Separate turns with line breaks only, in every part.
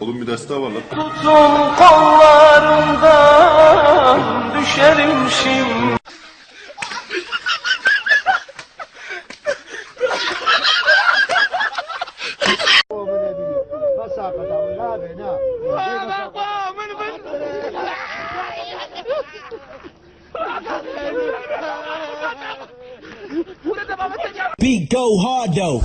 Oğlum bir ders daha var lan.
Tutun kollarından düşerim şimdi.
Beat go hard though.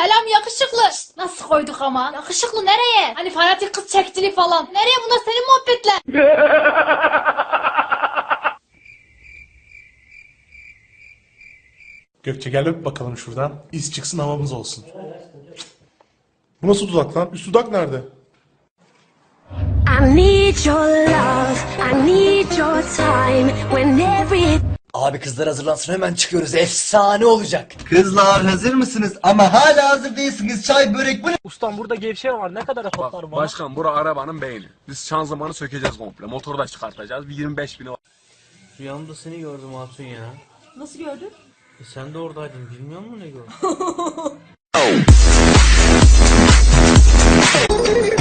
Selam yakışıklı. Şşt, Nasıl koyduk ama? Yakışıklı nereye? Hani fanatik kız çektili falan. Nereye bunlar senin muhabbetler?
Gökçe gel öp bakalım şuradan. İz çıksın havamız olsun. Bu nasıl dudak lan? Üst dudak nerede?
I need your love, I need your time when every
Abi kızlar hazırlansın hemen çıkıyoruz. Efsane olacak.
Kızlar hazır mısınız? Ama hala hazır değilsiniz. Çay, börek bu ne?
Ustam burada gevşe var. Ne kadar toplar var?
Başkan bura arabanın beyni. Biz şanzımanı sökeceğiz komple. Motoru da çıkartacağız. Bir 25 bini var.
Rüyamda seni gördüm Hatun ya.
Nasıl gördün?
E sen de oradaydın. Bilmiyor musun ne gördün?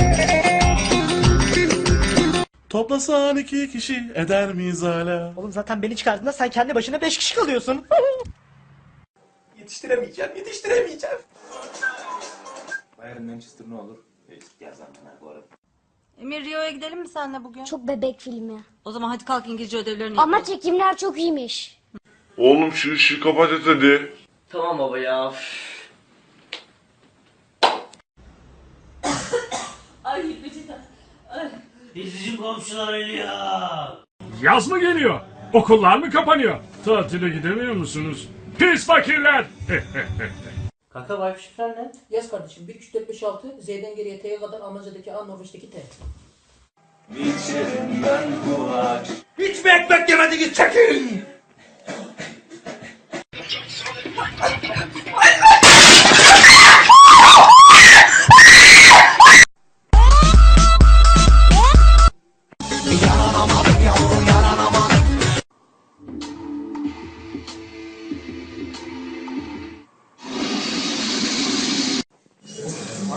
Toplasan iki kişi eder miyiz hala?
Oğlum zaten beni çıkardığında sen kendi başına 5 kişi kalıyorsun. yetiştiremeyeceğim, yetiştiremeyeceğim.
Emir Rio'ya gidelim mi senle bugün?
çok bebek filmi.
O zaman hadi kalk İngilizce ödevlerini
Ama çekimler çok iyiymiş.
Oğlum şu ışığı kapat et hadi.
Tamam baba ya.
Ay Becita.
Bizim komşular ya.
Yaz mı geliyor? Okullar mı kapanıyor? Tatile gidemiyor musunuz? Pis fakirler!
Kanka wifi şifren ne?
Yaz kardeşim 1 2 3 4 5 6 Z'den geriye T'ye kadar Almanca'daki A Norveç'teki T.
Hiç mi ekmek yemediniz çekin!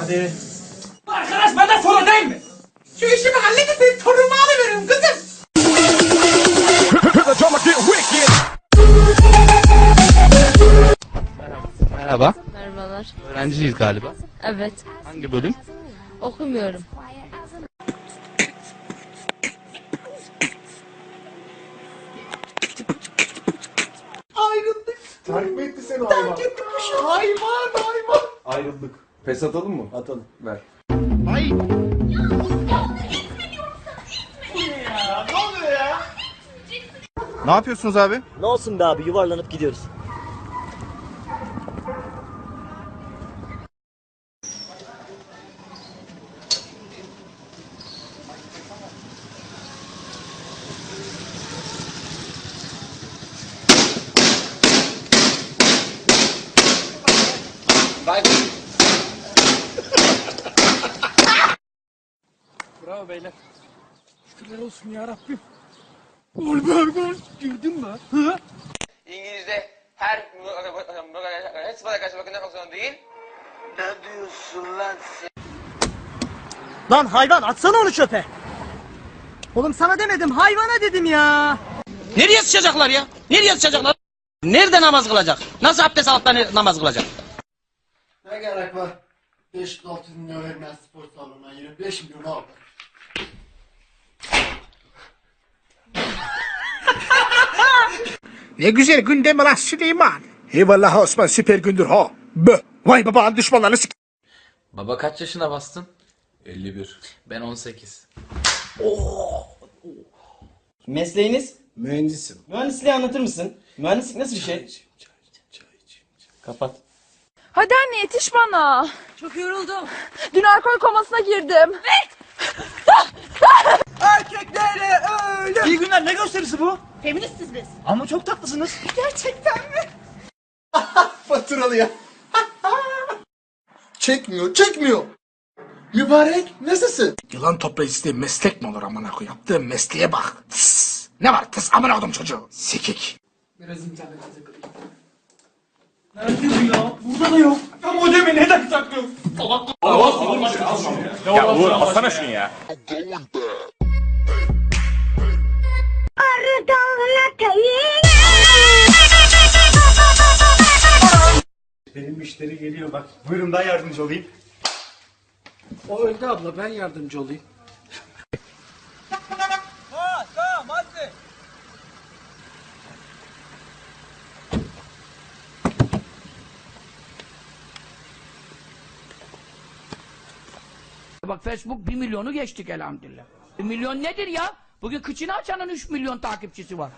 Hadi.
Arkadaş benden sonra değil mi? Şu işimi halledin benim torunumu alıveririm kızım.
Merhaba.
Merhabalar.
Öğrenciyiz galiba.
Evet.
Hangi bölüm?
Okumuyorum.
Takip mi etti seni hayvan?
Hayvan, hayvan.
Ayrıldık. Pes atalım mı?
Atalım.
Ver.
Ne yapıyorsunuz abi?
Ne olsun be abi yuvarlanıp gidiyoruz.
Bravo beyler.
İngilizce her sıfata karşı bakın yapmak zorunda değil. Ne diyorsun lan sen?
Lan hayvan atsana onu çöpe. Oğlum sana demedim hayvana dedim ya.
Nereye sıçacaklar ya? Nereye sıçacaklar? Nerede namaz kılacak? Nasıl abdest alıp da ne- namaz kılacak?
Ne gerek var? 5-6 milyon vermez spor salonuna 25 milyon al.
Ne güzel gündem lan Süleyman. Eyvallah Osman süper gündür ha. Bö. Vay babanın düşmanlarını sik.
Baba kaç yaşına bastın? 51. Ben 18.
Mesleğiniz?
Mühendisim.
Mühendisliği anlatır mısın? Mühendislik nasıl bir şey? Kapat.
Hadi anne yetiş bana. Çok yoruldum. Dün alkol komasına girdim.
Erkeklere öyle. İyi günler ne gösterisi bu?
Feministiz biz.
Ama çok tatlısınız.
Gerçekten mi?
Faturalı ya. çekmiyor, çekmiyor. Mübarek, nasılsın?
Yılan toplayıcısı diye meslek mi olur amına koyayım? Yaptığın mesleğe bak. Tıs. Ne var tıs amına koydum çocuğu. Sikik.
Biraz internete takılayım.
Nerede bu ya? Burada da yok. modemi neden saklıyorsun?
Ya Uğur alsana şunu ya.
Müşteri geliyor bak. Buyurun ben yardımcı olayım. O öldü abla ben yardımcı olayım.
Bak Facebook 1 milyonu geçtik elhamdülillah. 1 milyon nedir ya? Bugün kıçını açanın 3 milyon takipçisi var.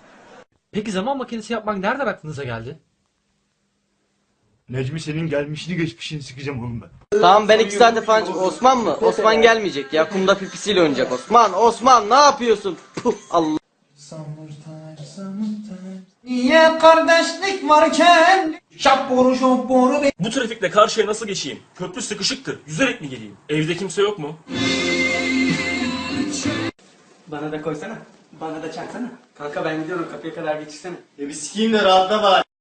Peki zaman makinesi yapmak nereden aklınıza geldi?
Necmi senin gelmişini geçmişini sikeceğim oğlum ben.
Tamam ben iki saate falan Osman mı? Osman gelmeyecek ya. Kumda pipisiyle oynayacak Osman. Osman ne yapıyorsun? Puh Allah.
Niye kardeşlik varken şapboru şapboru
Bu trafikte karşıya nasıl geçeyim? Köprü sıkışıktır. Yüzerek mi geleyim? Evde kimse yok mu?
Bana da koysana. Bana da çaksana. Kanka ben gidiyorum kapıya kadar geçirsene.
E bir sikiyim de rahatla bari.